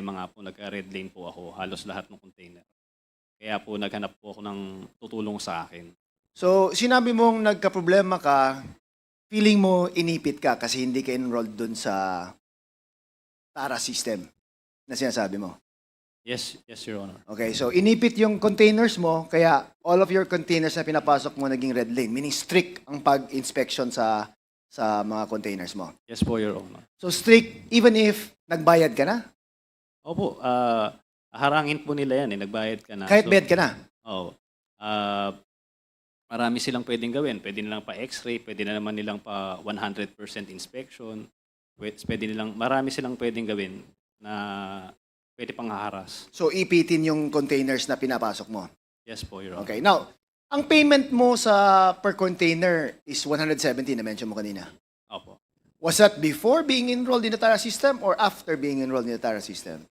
mga po nagka-red lane po ako, halos lahat ng container. Kaya po naghanap po ako ng tutulong sa akin. So, sinabi mong nagka-problema ka, feeling mo inipit ka kasi hindi ka enrolled dun sa TARA system na sinasabi mo. Yes, yes, Your Honor. Okay, so inipit yung containers mo, kaya all of your containers na pinapasok mo naging red lane, meaning strict ang pag-inspection sa sa mga containers mo. Yes po, Your Honor. So strict even if nagbayad ka na, Opo, ah harangin po nila yan eh, nagbayad ka na. kahit So, bed ka na. Oo. Ah, marami silang pwedeng gawin. Pwede nilang pa x-ray, pwede na naman nilang pa 100% inspection. Pwede, pwede nilang, marami silang pwedeng gawin na pwede pang haharas. So ipitin yung containers na pinapasok mo. Yes po, Your Honor. Okay, now, ang payment mo sa per container is 170 na mention mo kanina. Opo. Was that before being enrolled in the TARA system or after being enrolled in the TARA system?